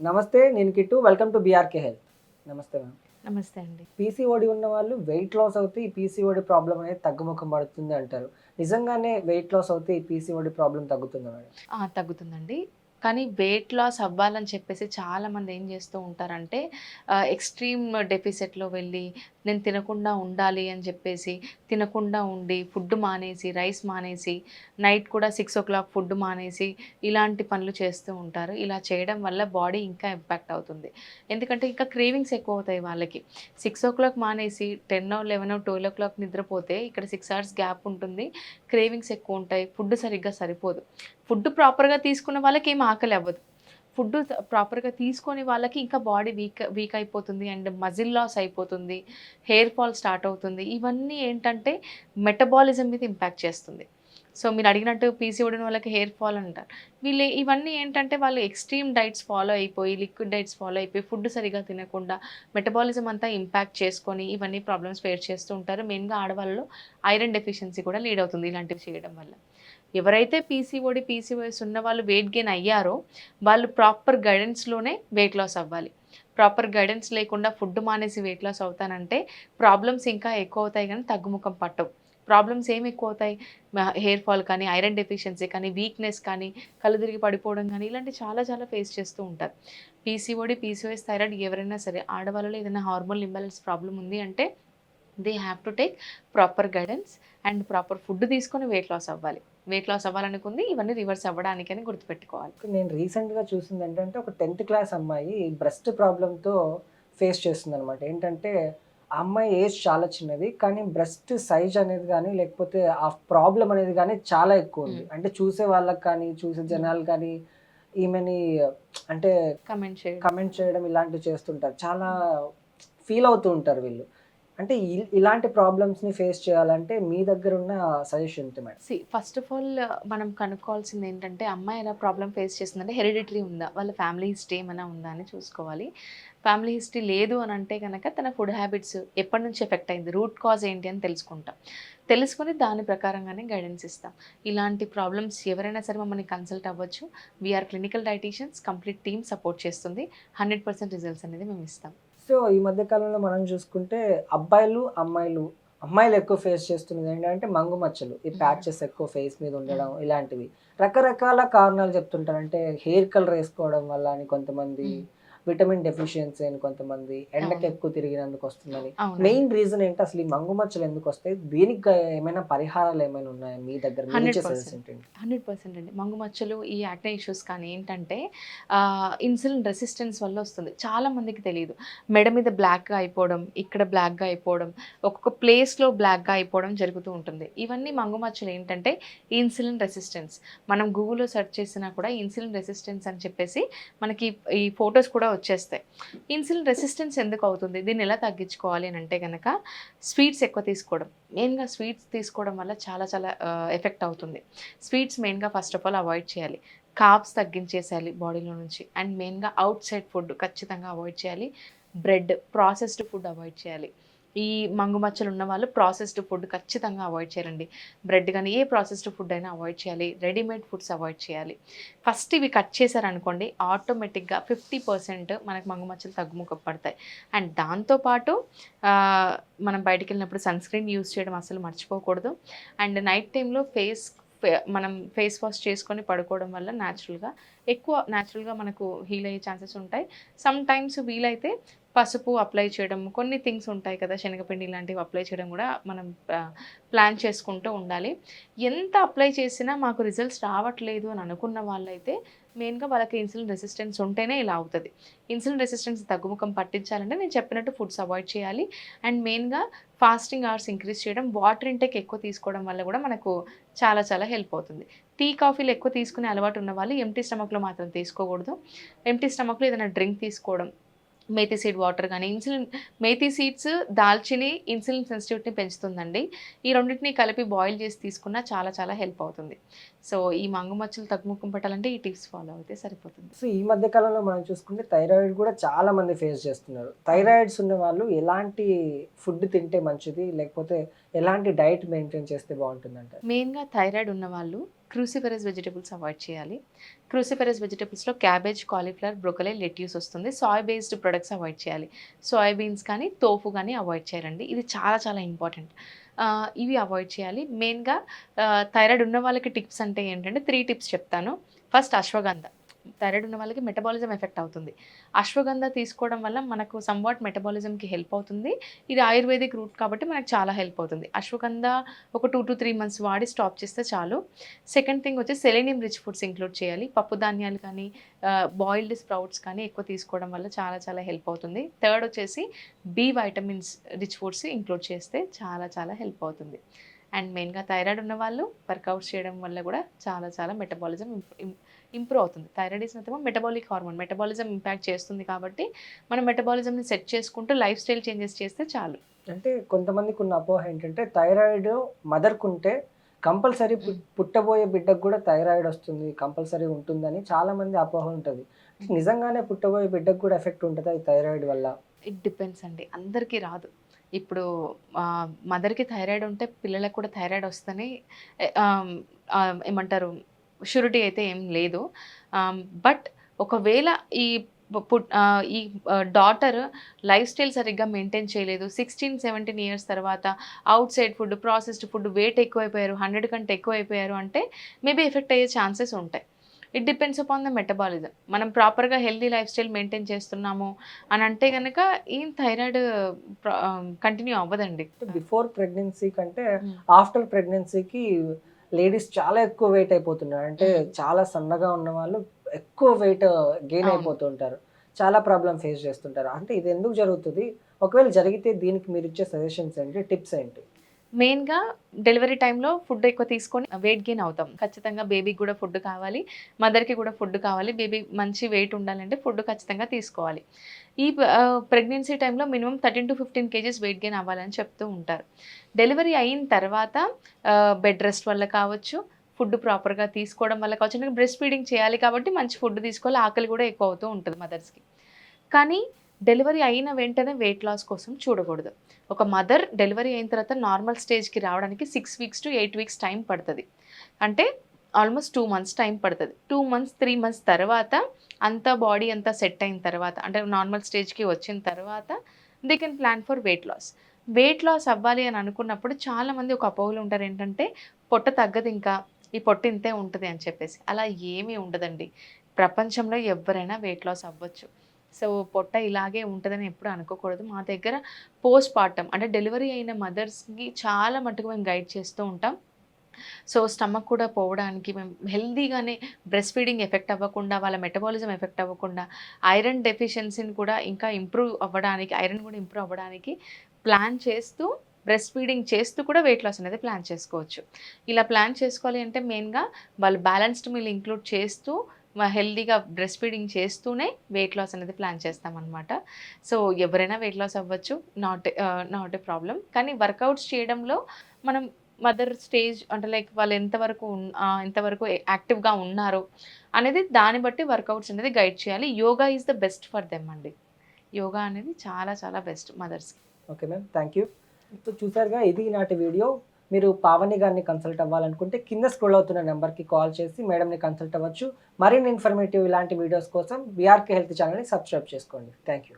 నమస్తే నేను Kittu. Welcome to BRK health నమస్తే మ్యామ్ నమస్తే అండి. పీసీఓడి ఉన్న వాళ్ళు వెయిట్ లాస్ అవుతే ఈ పీసీఓడి ప్రాబ్లం అనేది తగ్గుముఖం పడుతుంది అంటారు. నిజంగానే వెయిట్ లాస్ అవుతే ఈ పీసీఓడి ప్రాబ్లం తగ్గుతుందా మేడం తగ్గుతుందండి. కానీ వెయిట్ లాస్ అవ్వాలని చెప్పేసి చాలామంది ఏం చేస్తూ ఉంటారంటే ఎక్స్ట్రీమ్ డెఫిసిట్లో వెళ్ళి నేను తినకుండా ఉండాలి అని చెప్పేసి తినకుండా ఉండి ఫుడ్ మానేసి రైస్ మానేసి నైట్ కూడా సిక్స్ ఓ క్లాక్ ఫుడ్ మానేసి ఇలాంటి పనులు చేస్తూ ఉంటారు. ఇలా చేయడం వల్ల బాడీ ఇంకా ఇంపాక్ట్ అవుతుంది. ఎందుకంటే ఇంకా క్రేవింగ్స్ ఎక్కువ అవుతాయి వాళ్ళకి. సిక్స్ ఓ క్లాక్ మానేసి ten eleven twelve o'clock నిద్రపోతే ఇక్కడ సిక్స్ అవర్స్ గ్యాప్ ఉంటుంది. క్రేవింగ్స్ ఎక్కువ ఉంటాయి. ఫుడ్ సరిగ్గా సరిపోదు. ఫుడ్ ప్రాపర్గా తీసుకున్న వాళ్ళకి ఏం ఆకలి అవ్వదు ఫుడ్ ప్రాపర్గా తీసుకొని వాళ్ళకి ఇంకా బాడీ వీక్ వీక్ అయిపోతుంది అండ్ మజిల్ లాస్ అయిపోతుంది హెయిర్ ఫాల్ స్టార్ట్ అవుతుంది. ఇవన్నీ ఏంటంటే మెటబాలిజం మీద ఇంపాక్ట్ చేస్తుంది. సో మీరు అడిగినట్టు పీసీఓడిన వాళ్ళకి హెయిర్ ఫాల్ అంటారు. వీళ్ళు ఇవన్నీ ఏంటంటే వాళ్ళు ఎక్స్ట్రీమ్ డైట్స్ ఫాలో అయిపోయి లిక్విడ్ డైట్స్ ఫాలో అయిపోయి ఫుడ్ సరిగా తినకుండా మెటబాలిజం అంతా ఇంపాక్ట్ చేసుకొని ఇవన్నీ ప్రాబ్లమ్స్ ఫేస్ చేస్తూ ఉంటారు. మెయిన్గా ఆడవాళ్ళలో ఐరన్ డెఫిషియన్సీ కూడా లీడ్ అవుతుంది ఇలాంటివి చేయడం వల్ల. ఎవరైతే పీసీఓడి పీసీఓఎస్ ఉన్న వాళ్ళు వెయిట్ గెయిన్ అయ్యారో వాళ్ళు ప్రాపర్ గైడెన్స్లోనే వెయిట్ లాస్ అవ్వాలి. ప్రాపర్ గైడెన్స్ లేకుండా ఫుడ్ మానేసి వెయిట్ లాస్ అవుతానంటే ప్రాబ్లమ్స్ ఇంకా ఎక్కువ అవుతాయి కానీ తగ్గుముఖం పట్టవు. ప్రాబ్లమ్స్ ఏమి ఎక్కువ అవుతాయి హెయిర్ ఫాల్ కానీ ఐరన్ డెఫిషియన్సీ కానీ వీక్నెస్ కానీ కళ్ళు తిరిగి పడిపోవడం కానీ ఇలాంటి చాలా చాలా ఫేస్ చేస్తూ ఉంటారు. పీసీఓడి పీసీఓఎస్ థైరాయిడ్ ఎవరైనా సరే ఆడవాళ్ళలో ఏదైనా హార్మోన్ ఇంబ్యాలెన్స్ ప్రాబ్లం ఉంది అంటే they have to take proper guidance and proper food తీసుకొని వెయిట్ లాస్ అవ్వాలి. వెయిట్ లాస్ అవ్వాలనుకుంది ఇవన్నీ రివర్స్ అవ్వడానికి అని గుర్తుపెట్టుకోవాలి. నేను రీసెంట్గా చూసింది ఏంటంటే ఒక టెన్త్ క్లాస్ అమ్మాయి బ్రెస్ట్ ప్రాబ్లంతో ఫేస్ చేస్తుంది అనమాట ఏంటంటే ఆ అమ్మాయి ఏజ్ చాలా చిన్నది కానీ బ్రెస్ట్ సైజ్ అనేది కానీ లేకపోతే ఆ ప్రాబ్లం అనేది కానీ చాలా ఎక్కువ ఉంది. అంటే చూసే వాళ్ళకి కానీ చూసే జనాలు కానీ ఈమెని అంటే కమెంట్ చేయండి. కమెంట్ చేయడం ఇలాంటివి చేస్తుంటారు. చాలా ఫీల్ అవుతూ ఉంటారు వీళ్ళు. అంటే ఇలాంటి ప్రాబ్లమ్స్ని ఫేస్ చేయాలంటే మీ దగ్గర ఉన్న సజెషన్ ఏంటి madam see first of all మనం కనుక్కోవాల్సింది ఏంటంటే అమ్మాయి ఎలా ప్రాబ్లం ఫేస్ చేస్తుందంటే హెరిడిటరీ ఉందా? వాళ్ళ ఫ్యామిలీ హిస్టరీ ఏమైనా ఉందా అని చూసుకోవాలి. ఫ్యామిలీ హిస్టరీ లేదు అని అంటే కనుక తన ఫుడ్ హ్యాబిట్స్ ఎప్పటి నుంచి ఎఫెక్ట్ అయింది? రూట్ కాజ్ ఏంటి అని తెలుసుకుంటాం. తెలుసుకొని దాని ప్రకారంగానే గైడెన్స్ ఇస్తాం. ఇలాంటి ప్రాబ్లమ్స్ ఎవరైనా సరే మమ్మల్ని కన్సల్ట్ అవ్వచ్చు. We are clinical dietitians complete team support చేస్తుంది. హండ్రెడ్ పర్సెంట్ రిజల్ట్స్ అనేది మేము ఇస్తాం. సో ఈ మధ్య కాలంలో మనం చూసుకుంటే అబ్బాయిలు అమ్మాయిలు అమ్మాయిలు ఎక్కువ ఫేస్ చేస్తున్నది ఏంటంటే మంగు మచ్చలు. ఈ ప్యాచెస్ ఎక్కువ ఫేస్ మీద ఉండడం ఇలాంటివి. రకరకాల కారణాలు చెప్తుంటారు. అంటే హెయిర్ కలర్ వేసుకోవడం వల్ల అని కొంతమంది విటమిన్ డెఫిషియన్సీ అని కొంతమంది ఎండకి. ఎక్కువ తిరిగినందుకు వస్తుందని. మెయిన్ రీజన్ ఏంటి? అసలు ఈ మంగు మచ్చలు ఎందుకు వస్తాయి? దీనికి ఏమైనా పరిహారాలు ఏమైనా ఉన్నాయా మీ దగ్గర? మీరు ఇచ్చే 100%. suggestion ఏంటి? హండ్రెడ్ పర్సెంట్ అండి. మంగు మచ్చలు ఈ యాక్నే ఇష్యూస్ కానీ ఏంటంటే ఇన్సులిన్ రెసిస్టెన్స్ వల్ల వస్తుంది. చాలా మందికి తెలియదు. మెడ మీద బ్లాక్గా అయిపోవడం ఇక్కడ బ్లాక్గా అయిపోవడం ఒక్కొక్క ప్లేస్లో బ్లాక్గా అయిపోవడం జరుగుతూ ఉంటుంది. ఇవన్నీ మంగు మచ్చలు ఏంటంటే ఇన్సులిన్ రెసిస్టెన్స్. మనం గూగుల్లో సెర్చ్ చేసినా కూడా ఇన్సులిన్ రెసిస్టెన్స్ అని చెప్పేసి మనకి ఈ ఫొటోస్ కూడా వచ్చేస్తాయి. ఇన్సులిన్ రెసిస్టెన్స్ ఎందుకు అవుతుంది? దీన్ని ఎలా తగ్గించుకోవాలి అని అంటే కనుక స్వీట్స్ ఎక్కువ తీసుకోవడం. మెయిన్గా స్వీట్స్ తీసుకోవడం వల్ల చాలా చాలా ఎఫెక్ట్ అవుతుంది. స్వీట్స్ మెయిన్గా ఫస్ట్ ఆఫ్ ఆల్ అవాయిడ్ చేయాలి. కాప్స్ తగ్గించేసేయాలి బాడీలో నుంచి. అండ్ మెయిన్గా అవుట్ సైడ్ ఫుడ్ ఖచ్చితంగా అవాయిడ్ చేయాలి. బ్రెడ్ ప్రాసెస్డ్ ఫుడ్ అవాయిడ్ చేయాలి. ఈ మంగు మచ్చలు ఉన్న వాళ్ళు ప్రాసెస్డ్ ఫుడ్ ఖచ్చితంగా అవాయిడ్ చేయాలండి. బ్రెడ్ కానీ ఏ ప్రాసెస్డ్ ఫుడ్ అయినా అవాయిడ్ చేయాలి. రెడీమేడ్ ఫుడ్స్ అవాయిడ్ చేయాలి. ఫస్ట్ ఇవి కట్ చేశారనుకోండి ఆటోమేటిక్గా ఫిఫ్టీ పర్సెంట్ మనకు మంగు మచ్చలు పడతాయి. అండ్ దాంతోపాటు మనం బయటికి వెళ్ళినప్పుడు సన్ స్క్రీన్ యూస్ చేయడం అసలు మర్చిపోకూడదు. అండ్ నైట్ టైంలో ఫేస్ మనం ఫేస్ వాష్ చేసుకొని పడుకోవడం వల్ల న్యాచురల్గా ఎక్కువ న్యాచురల్గా మనకు హీల్ అయ్యే ఛాన్సెస్ ఉంటాయి. సమ్ టైమ్స్ వీలైతే పసుపు అప్లై చేయడం కొన్ని థింగ్స్ ఉంటాయి కదా శనగపిండి ఇలాంటివి అప్లై చేయడం కూడా మనం ప్లాన్ చేసుకుంటూ ఉండాలి. ఎంత అప్లై చేసినా మాకు రిజల్ట్స్ రావట్లేదు అని అనుకున్న వాళ్ళైతే మెయిన్గా వాళ్ళకి ఇన్సులిన్ రెసిస్టెన్స్ ఉంటేనే ఇలా అవుతుంది. ఇన్సులిన్ రెసిస్టెన్స్ తగ్గుముఖం పట్టించాలంటే నేను చెప్పినట్టు ఫుడ్స్ అవాయిడ్ చేయాలి. అండ్ మెయిన్గా ఫాస్టింగ్ అవర్స్ ఇంక్రీజ్ చేయడం వాటర్ ఇంటేక్ ఎక్కువ తీసుకోవడం వల్ల కూడా మనకు చాలా చాలా హెల్ప్ అవుతుంది. టీ కాఫీలు ఎక్కువ తీసుకునే అలవాటు ఉన్న వాళ్ళు ఎంటీ స్టమక్లో మాత్రం తీసుకోకూడదు. ఎంటీ స్టమక్లో ఏదైనా డ్రింక్ తీసుకోవడం మేతి సీడ్ వాటర్ కానీ ఇన్సులిన్ మేతి సీడ్స్ దాల్చిని ఇన్సులిన్ సెన్సిటివిటీని పెంచుతుందండి. ఈ రెండింటిని కలిపి బాయిల్ చేసి తీసుకున్నా చాలా చాలా హెల్ప్ అవుతుంది. సో ఈ మంగు మచ్చలు తగ్గుముఖం పట్టాలంటే ఈ టిప్స్ ఫాలో అయితే సరిపోతుంది. సో ఈ మధ్య కాలంలో మనం చూసుకుంటే థైరాయిడ్ కూడా చాలా మంది ఫేస్ చేస్తున్నారు. థైరాయిడ్స్ ఉన్న వాళ్ళు ఎలాంటి ఫుడ్ తింటే మంచిది? లేకపోతే ఎలాంటి డైట్ మెయింటైన్ చేస్తే బాగుంటుంది అంటారు మెయిన్గా థైరాయిడ్ ఉన్న వాళ్ళు క్రూసిఫెరస్ వెజిటబుల్స్ అవాయిడ్ చేయాలి. క్రూసిఫెరస్ వెజిటబుల్స్లో క్యాబేజ్ కాలీఫ్లవర్ బ్రోకలీ లెట్యూస్ వస్తుంది. సాయ్ బేస్డ్ ప్రొడక్ట్స్ అవాయిడ్ చేయాలి. సోయాబీన్స్ కానీ తోఫు కానీ అవాయిడ్ చేయాలండి ఇది చాలా చాలా ఇంపార్టెంట్. ఇవి అవాయిడ్ చేయాలి. మెయిన్గా థైరాయిడ్ ఉన్న వాళ్ళకి టిప్స్ అంటే ఏంటంటే త్రీ టిప్స్ చెప్తాను. ఫస్ట్ అశ్వగంధ. థైరాయిడ్ ఉన్న వాళ్ళకి మెటబాలిజం ఎఫెక్ట్ అవుతుంది. అశ్వగంధ తీసుకోవడం వల్ల మనకు సంవాట్ మెటబాలిజంకి హెల్ప్ అవుతుంది. ఇది ఆయుర్వేదిక్ రూట్ కాబట్టి మనకు చాలా హెల్ప్ అవుతుంది. అశ్వగంధ ఒక టూ టు త్రీ మంత్స్ వాడి స్టాప్ చేస్తే చాలు. సెకండ్ థింగ్ వచ్చి సెలీనియం రిచ్ ఫుడ్స్ ఇంక్లూడ్ చేయాలి. పప్పు ధాన్యాలు కానీ బాయిల్డ్ స్ప్రౌట్స్ కానీ ఎక్కువ తీసుకోవడం వల్ల చాలా చాలా హెల్ప్ అవుతుంది. థర్డ్ వచ్చేసి B vitamins rich foods include చేస్తే చాలా చాలా హెల్ప్ అవుతుంది. అండ్ మెయిన్గా థైరాయిడ్ ఉన్న వాళ్ళు వర్కౌట్ చేయడం వల్ల కూడా చాలా చాలా మెటబాలిజం ఇంప్రూవ్ అవుతుంది. Thyroid nothing metabolic hormone metabolism impact చేస్తుంది కాబట్టి మనం మెటబాలిజంని సెట్ చేసుకుంటూ లైఫ్ స్టైల్ చేంజెస్ చేస్తే చాలు. అంటే కొంతమందికి ఉన్న అపోహ ఏంటంటే థైరాయిడ్ మదర్కు ఉంటే కంపల్సరీ పుట్టబోయే బిడ్డకు కూడా థైరాయిడ్ వస్తుంది కంపల్సరీ ఉంటుందని చాలా మంది అపోహ ఉంటుంది. నిజంగానే పుట్టబోయే బిడ్డకు కూడా ఎఫెక్ట్ ఉంటుందా ఈ థైరాయిడ్ వల్ల? ఇట్ డిపెండ్స్ అండి. అందరికీ రాదు. ఇప్పుడు మదర్కి థైరాయిడ్ ఉంటే పిల్లలకు కూడా థైరాయిడ్ వస్తుందని ఏమంటారు షూరిటీ అయితే ఏం లేదు. బట్ ఒకవేళ ఈ పుట్ ఈ డాటర్ లైఫ్ స్టైల్ సరిగ్గా మెయింటైన్ చేయలేదు. సిక్స్టీన్ సెవెంటీన్ ఇయర్స్ తర్వాత outside food processed food weight ఎక్కువైపోయారు. Hundred కంటే ఎక్కువ అయిపోయారు అంటే మేబీ ఎఫెక్ట్ అయ్యే ఛాన్సెస్ ఉంటాయి. It depends upon the metabolism. మనం ప్రాపర్గా హెల్దీ లైఫ్ స్టైల్ మెయింటైన్ చేస్తున్నాము అని అంటే కనుక ఏం థైరాయిడ్ కంటిన్యూ అవ్వదండి. బిఫోర్ ప్రెగ్నెన్సీ కంటే. ఆఫ్టర్ ప్రెగ్నెన్సీకి లేడీస్ చాలా ఎక్కువ వెయిట్ అయిపోతున్నారు. అంటే. చాలా సన్నగా ఉన్న వాళ్ళు ఎక్కువ వెయిట్ గెయిన్. అయిపోతుంటారు చాలా ప్రాబ్లం ఫేస్ చేస్తుంటారు. అంటే ఇది ఎందుకు జరుగుతుంది? ఒకవేళ జరిగితే దీనికి మీరు ఇచ్చే సజెషన్స్ ఏంటి? టిప్స్ ఏంటి? మెయిన్గా డెలివరీ టైంలో ఫుడ్ ఎక్కువ తీసుకొని వెయిట్ గెయిన్ అవుతాం. ఖచ్చితంగా బేబీకి కూడా ఫుడ్ కావాలి. మదర్కి కూడా ఫుడ్ కావాలి. బేబీ మంచి వెయిట్ ఉండాలంటే ఫుడ్ ఖచ్చితంగా తీసుకోవాలి. ఈ ప్రెగ్నెన్సీ టైంలో minimum thirteen to fifteen kgs weight gain అవ్వాలని చెప్తూ ఉంటారు. డెలివరీ అయిన తర్వాత బెడ్ రెస్ట్ వల్ల కావచ్చు ఫుడ్ ప్రాపర్గా తీసుకోవడం వల్ల కావచ్చు బ్రెస్ట్ ఫీడింగ్ చేయాలి కాబట్టి మంచి ఫుడ్ తీసుకోవాలి. ఆకలి కూడా ఎక్కువ అవుతూ ఉంటుంది మదర్స్కి. కానీ డెలివరీ అయిన వెంటనే వెయిట్ లాస్ కోసం చూడకూడదు. ఒక మదర్ డెలివరీ అయిన తర్వాత నార్మల్ స్టేజ్కి రావడానికి six weeks to eight weeks time పడుతుంది. అంటే ఆల్మోస్ట్ టూ మంత్స్ టైం పడుతుంది. టూ మంత్స్ త్రీ మంత్స్ తర్వాత అంతా బాడీ అంతా సెట్ అయిన తర్వాత అంటే నార్మల్ స్టేజ్కి వచ్చిన తర్వాత they can plan for weight loss weight loss అవ్వాలి అని అనుకున్నప్పుడు చాలామంది ఒక అపోహలు ఉంటారు. ఏంటంటే పొట్ట తగ్గదు ఇంకా ఈ పొట్ట ఇంతే ఉంటుంది అని చెప్పేసి. అలా ఏమీ ఉండదండి. ప్రపంచంలో ఎవరైనా వెయిట్ లాస్ అవ్వచ్చు. సో పొట్ట ఇలాగే ఉంటుందని ఎప్పుడు అనుకోకూడదు. మా దగ్గర పోస్ట్ పార్టమ్ అంటే డెలివరీ అయిన మదర్స్కి చాలా మటుకు మేము గైడ్ చేస్తూ ఉంటాం. సో స్టమక్ కూడా పోవడానికి మేము హెల్దీగానే బ్రెస్ట్ ఫీడింగ్ ఎఫెక్ట్ అవ్వకుండా వాళ్ళ మెటబాలిజం ఎఫెక్ట్ అవ్వకుండా ఐరన్ డెఫిషియన్సీని కూడా ఇంకా ఇంప్రూవ్ అవ్వడానికి ఐరన్ కూడా ఇంప్రూవ్ అవ్వడానికి ప్లాన్ చేస్తూ బ్రెస్ట్ ఫీడింగ్ చేస్తూ కూడా వెయిట్ లాస్ అనేది ప్లాన్ చేసుకోవచ్చు. ఇలా ప్లాన్ చేసుకోవాలి అంటే మెయిన్గా వాళ్ళు బ్యాలెన్స్డ్ మీల్ ఇంక్లూడ్ చేస్తూ హెల్దీగా బ్రెస్ట్ ఫీడింగ్ చేస్తూనే వెయిట్ లాస్ అనేది ప్లాన్ చేస్తామన్నమాట. సో ఎవరైనా వెయిట్ లాస్ అవ్వచ్చు నాట్ నాట్ ఏ ప్రాబ్లం కానీ వర్కౌట్స్ చేయడంలో మనం మదర్ స్టేజ్ అంటే లైక్ వాళ్ళు ఎంతవరకు ఎంతవరకు యాక్టివ్గా ఉన్నారు అనేది దాన్ని బట్టి వర్కౌట్స్ అనేది గైడ్ చేయాలి. Yoga is the best for them అండి. యోగా అనేది చాలా చాలా బెస్ట్ మదర్స్కి ఓకే మ్యామ్ థ్యాంక్ యూ ఇప్పుడు చూసారుగా ఇది నాటి వీడియో. మీరు పావని గారిని కన్సల్ట్ అవ్వాలనుకుంటే కింద స్క్రోల్ అవుతున్న నెంబర్కి కాల్ చేసి మేడంని కన్సల్ట్ అవ్వచ్చు. మరిన్ని ఇన్ఫర్మేటివ్ ఇలాంటి వీడియోస్ కోసం బీఆర్కే హెల్త్ ఛానల్ని సబ్స్క్రైబ్ చేసుకోండి. Thank you